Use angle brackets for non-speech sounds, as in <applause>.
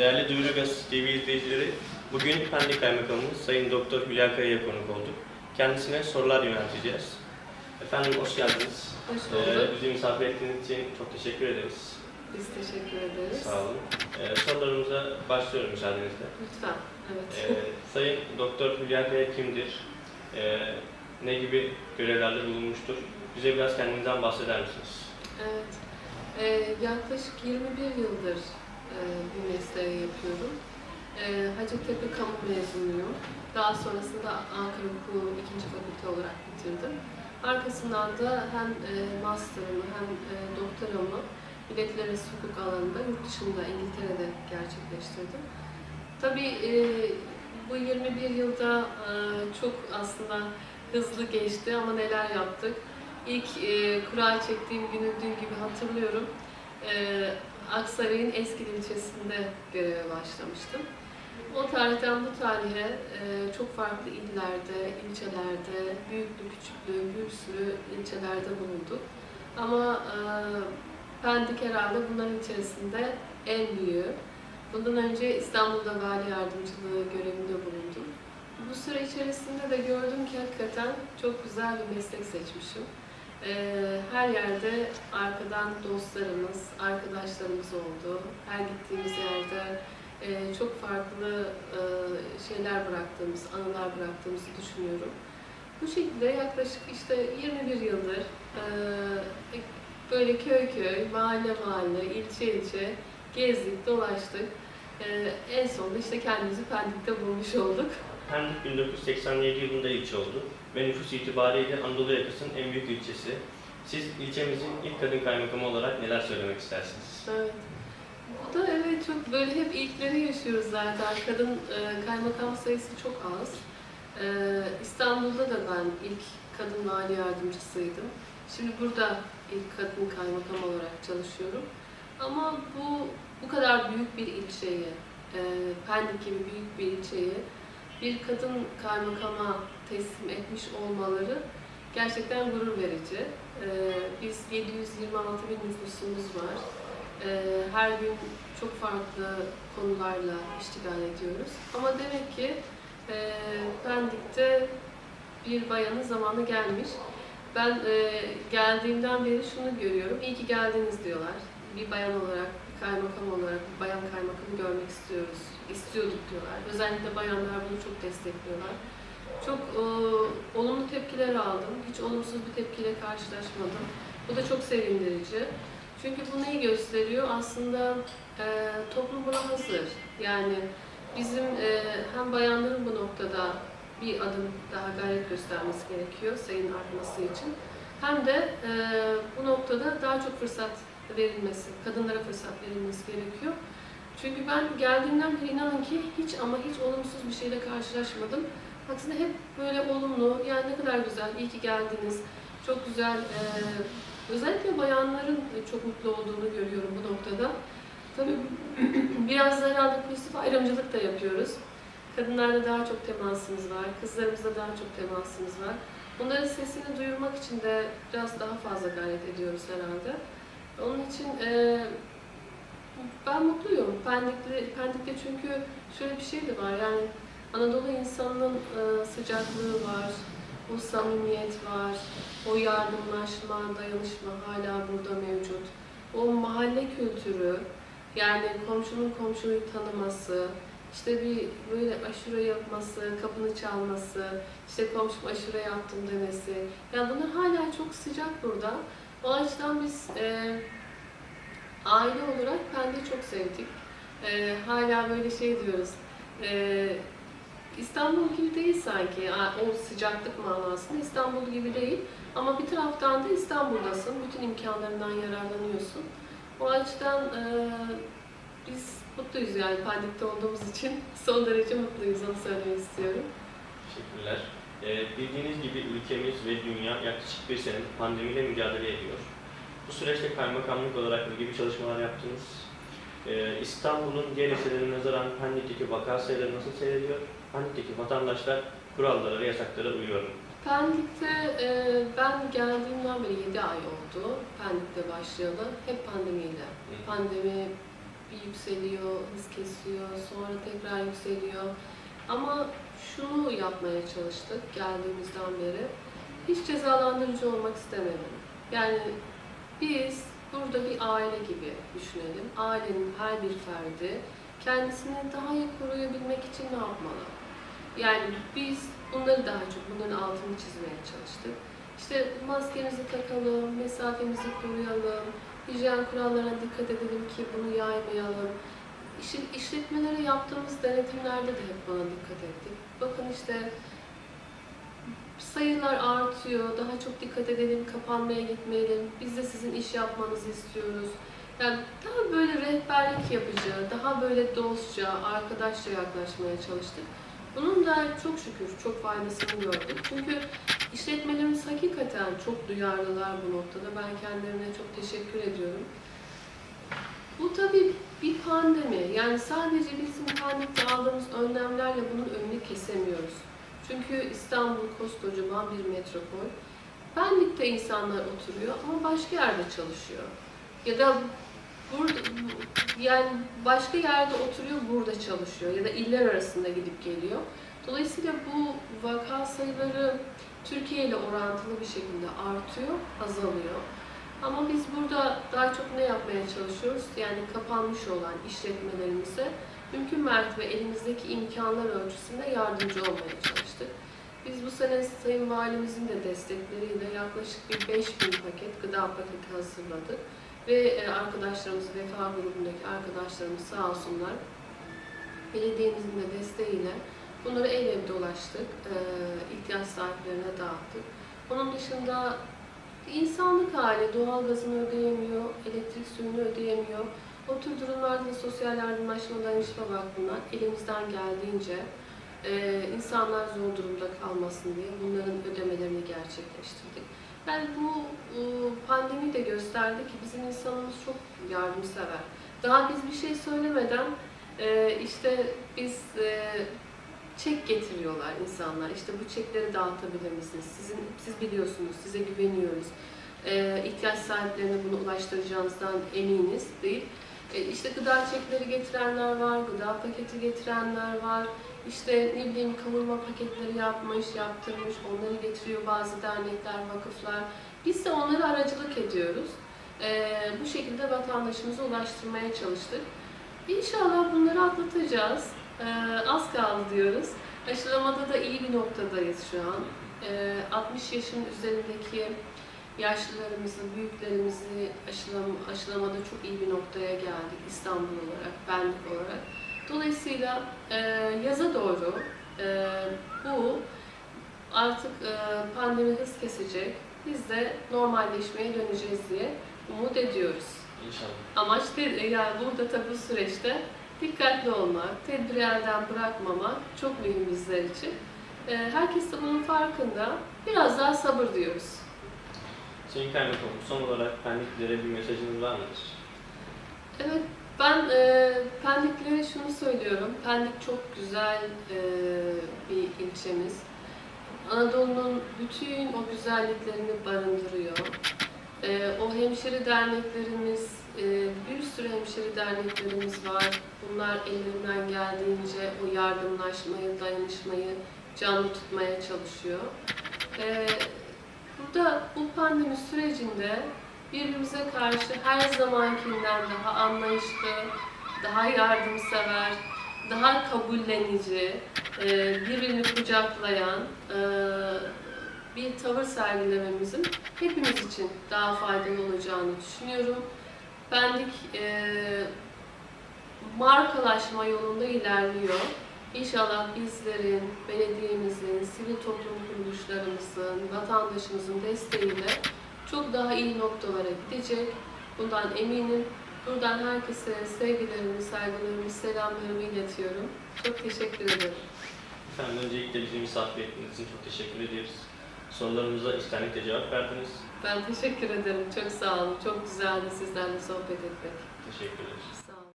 Değerli Duyuru Gaz TV izleyicileri, bugün Pendik Kaymakamımız Sayın Doktor Hülya Kaya'ya konuk olduk. Kendisine sorular yönelteceğiz. Efendim hoş geldiniz. Hoş Ee, bulduk. bizi misafir ettiğiniz için çok teşekkür ederiz. Biz teşekkür ederiz. Sağ olun. Ee, sorularımıza başlıyorum müsaadenizle. Lütfen. Evet. Ee, Sayın Doktor Hülya Kaya kimdir? Ee, ne gibi görevlerde bulunmuştur? Bize biraz kendinizden bahseder misiniz? evet. Ee, yaklaşık 21 yıldır e, bu mesleği yapıyorum. E, Hacettepe Kamu mezunuyum. Daha sonrasında Ankara Hukuku ikinci fakülte olarak bitirdim. Arkasından da hem e, master'ımı hem e, doktoramı iletişim hukuk alanında yurt dışında İngiltere'de gerçekleştirdim. Tabii e, bu 21 yılda e, çok aslında hızlı geçti ama neler yaptık. İlk e, kura çektiğim günü dün gibi hatırlıyorum. E, Aksaray'ın Eskil ilçesinde göreve başlamıştım. O tarihten bu tarihe e, çok farklı illerde, ilçelerde, büyüklü, küçüklü, bir sürü ilçelerde bulunduk. Ama e, Pendik herhalde bunların içerisinde en büyüğü. Bundan önce İstanbul'da vali yardımcılığı görevinde bulundum. Bu süre içerisinde de gördüm ki hakikaten çok güzel bir meslek seçmişim. Ee, her yerde arkadan dostlarımız, arkadaşlarımız oldu. Her gittiğimiz yerde e, çok farklı e, şeyler bıraktığımız, anılar bıraktığımızı düşünüyorum. Bu şekilde yaklaşık işte 21 yıldır e, böyle köy köy, mahalle mahalle, ilçe ilçe gezdik, dolaştık. Ee, en sonunda işte kendimizi Pendik'te bulmuş olduk. Pendik 1987 yılında ilçe oldu ve nüfus itibariyle Anadolu yakasının en büyük ilçesi. Siz ilçemizin ilk kadın kaymakamı olarak neler söylemek istersiniz? Evet. Bu da evet çok böyle hep ilkleri yaşıyoruz zaten. Kadın e, kaymakam sayısı çok az. E, İstanbul'da da ben ilk kadın vali yardımcısıydım. Şimdi burada ilk kadın kaymakam olarak çalışıyorum. Ama bu bu kadar büyük bir ilçeyi, e, Pendik gibi büyük bir ilçeyi bir kadın kaymakama teslim etmiş olmaları gerçekten gurur verici. E, biz 726 bin nüfusumuz var. E, her gün çok farklı konularla iştigal ediyoruz. Ama demek ki e, Pendik'te bir bayanın zamanı gelmiş. Ben e, geldiğimden beri şunu görüyorum. İyi ki geldiniz diyorlar. Bir bayan olarak, bir kaymakam olarak bir bayan kaymakamı görmek istiyoruz. istiyorduk diyorlar. Özellikle bayanlar bunu çok destekliyorlar. Çok e, olumlu tepkiler aldım. Hiç olumsuz bir tepkiyle karşılaşmadım. Bu da çok sevindirici. Çünkü bu neyi gösteriyor? Aslında e, toplum buna hazır. Yani bizim e, hem bayanların bu noktada bir adım daha gayret göstermesi gerekiyor sayın artması için. Hem de e, bu noktada daha çok fırsat verilmesi, kadınlara fırsat verilmesi gerekiyor. Çünkü ben geldiğimden beri inanın ki hiç ama hiç olumsuz bir şeyle karşılaşmadım. Aksine hep böyle olumlu, yani ne kadar güzel, iyi ki geldiniz, çok güzel. e, özellikle bayanların çok mutlu olduğunu görüyorum bu noktada. Tabii <clears throat> biraz da herhalde pozitif ayrımcılık da yapıyoruz. Kadınlarla daha çok temasımız var, kızlarımızla daha çok temasımız var. Bunların sesini duyurmak için de biraz daha fazla gayret ediyoruz herhalde. Onun için e, ben mutluyum. Pendik'te, Pendik'te çünkü şöyle bir şey de var yani Anadolu insanının e, sıcaklığı var, o samimiyet var, o yardımlaşma, dayanışma hala burada mevcut. O mahalle kültürü, yani komşunun komşuyu tanıması, işte bir böyle aşure yapması, kapını çalması, işte komşum aşure yaptım demesi. Yani bunlar hala çok sıcak burada. O açıdan biz e, aile olarak Pendik'i çok sevdik. E, hala böyle şey diyoruz, e, İstanbul gibi değil sanki o sıcaklık manasında İstanbul gibi değil. Ama bir taraftan da İstanbul'dasın, bütün imkanlarından yararlanıyorsun. O açıdan e, biz mutluyuz yani Pendik'te olduğumuz için <laughs> son derece mutluyuz onu söylemek istiyorum. Teşekkürler. Ee, bildiğiniz gibi ülkemiz ve dünya yaklaşık bir senedir pandemiyle mücadele ediyor. Bu süreçte kaymakamlık olarak ne gibi çalışmalar yaptınız? Ee, İstanbul'un diğer ilçelerine nazaran Pendik'teki vaka sayıları nasıl seyrediyor? Pendik'teki vatandaşlar kurallara ve yasaklara uyuyor mu? Pendik'te e, ben geldiğimden beri 7 ay oldu. Pendik'te başlayalı. Hep pandemiyle. Pandemi bir yükseliyor, hız kesiyor, sonra tekrar yükseliyor. Ama şunu yapmaya çalıştık geldiğimizden beri. Hiç cezalandırıcı olmak istemedim. Yani biz burada bir aile gibi düşünelim. Ailenin her bir ferdi kendisini daha iyi koruyabilmek için ne yapmalı? Yani biz bunları daha çok, bunların altını çizmeye çalıştık. İşte maskemizi takalım, mesafemizi koruyalım, hijyen kurallarına dikkat edelim ki bunu yaymayalım. İşletmelere yaptığımız denetimlerde de hep buna dikkat ettik. Bakın işte sayılar artıyor, daha çok dikkat edelim, kapanmaya gitmeyelim, biz de sizin iş yapmanızı istiyoruz. Yani daha böyle rehberlik yapıcı, daha böyle dostça, arkadaşça yaklaşmaya çalıştık. Bunun da çok şükür çok faydasını gördük. Çünkü işletmelerimiz hakikaten çok duyarlılar bu noktada. Ben kendilerine çok teşekkür ediyorum. Bu tabii bir pandemi. Yani sadece bizim pandemide aldığımız önlemlerle bunun önünü kesemiyoruz. Çünkü İstanbul koskocaman bir metropol. Pendik'te insanlar oturuyor ama başka yerde çalışıyor. Ya da burada yani başka yerde oturuyor, burada çalışıyor ya da iller arasında gidip geliyor. Dolayısıyla bu vaka sayıları Türkiye ile orantılı bir şekilde artıyor, azalıyor. Ama biz burada daha çok ne yapmaya çalışıyoruz? Yani kapanmış olan işletmelerimize mümkün mertebe elimizdeki imkanlar ölçüsünde yardımcı olmaya çalıştık. Biz bu sene Sayın Valimizin de destekleriyle yaklaşık bir 5000 paket gıda paketi hazırladık. Ve e, arkadaşlarımız, Vefa grubundaki arkadaşlarımız sağ olsunlar belediyemizin de desteğiyle bunları ev ev dolaştık, e, ihtiyaç sahiplerine dağıttık. Onun dışında insanlık hali, doğalgazını ödeyemiyor, elektrik suyunu ödeyemiyor. O tür durumlarda da sosyal yardımlaşma dayanışma vakfından elimizden geldiğince e, insanlar zor durumda kalmasın diye bunların ödemelerini gerçekleştirdik. Yani bu e, pandemi de gösterdi ki bizim insanımız çok yardımsever. Daha biz bir şey söylemeden e, işte biz e, çek getiriyorlar insanlar. İşte bu çekleri dağıtabilir misiniz? Sizin, siz biliyorsunuz, size güveniyoruz. E, ihtiyaç sahiplerine bunu ulaştıracağınızdan eminiz değil. E, işte gıda çekleri getirenler var, gıda paketi getirenler var. İşte ne bileyim kavurma paketleri yapmış, yaptırmış, onları getiriyor bazı dernekler, vakıflar. Biz de onlara aracılık ediyoruz. E, bu şekilde vatandaşımıza ulaştırmaya çalıştık. İnşallah bunları atlatacağız. E, az kaldı diyoruz. Aşılamada da iyi bir noktadayız şu an. E, 60 yaşın üzerindeki yaşlılarımızı, büyüklerimizi aşılam aşılamada çok iyi bir noktaya geldik İstanbul olarak, Pendik olarak. Dolayısıyla e, yaza doğru e, bu artık e, pandemi hız kesecek. Biz de normalleşmeye döneceğiz diye umut ediyoruz. İnşallah. Amaç te- yani burada tabii bu süreçte dikkatli olmak, tedbiri elden bırakmamak çok mühim bizler için. E, herkes de bunun farkında. Biraz daha sabır diyoruz. Sayın Kaymakamım, son olarak Pendiklilere bir mesajınız var mıdır? Evet, ben e, Pendiklilere şunu söylüyorum. Pendik çok güzel e, bir ilçemiz. Anadolu'nun bütün o güzelliklerini barındırıyor. E, o hemşire derneklerimiz, bir sürü hemşire derneklerimiz var. Bunlar ellerinden geldiğince o yardımlaşmayı, dayanışmayı canlı tutmaya çalışıyor. E, burada bu pandemi sürecinde birbirimize karşı her zamankinden daha anlayışlı, daha yardımsever, daha kabullenici, e, birbirini kucaklayan e, bir tavır sergilememizin hepimiz için daha faydalı olacağını düşünüyorum. Pendik e, markalaşma yolunda ilerliyor. İnşallah bizlerin, belediyemizin, sivil toplum kuruluşlarımızın, vatandaşımızın desteğiyle çok daha iyi noktalara gidecek. Bundan eminim. Buradan herkese sevgilerimi, saygılarımı, selamlarımı iletiyorum. Çok teşekkür ederim. Efendim öncelikle bizi misafir ettiğiniz için çok teşekkür ediyoruz. Sorularımıza içtenlikle cevap verdiniz. Ben teşekkür ederim. Çok sağ olun. Çok güzeldi sizlerle sohbet etmek. Teşekkür ederiz.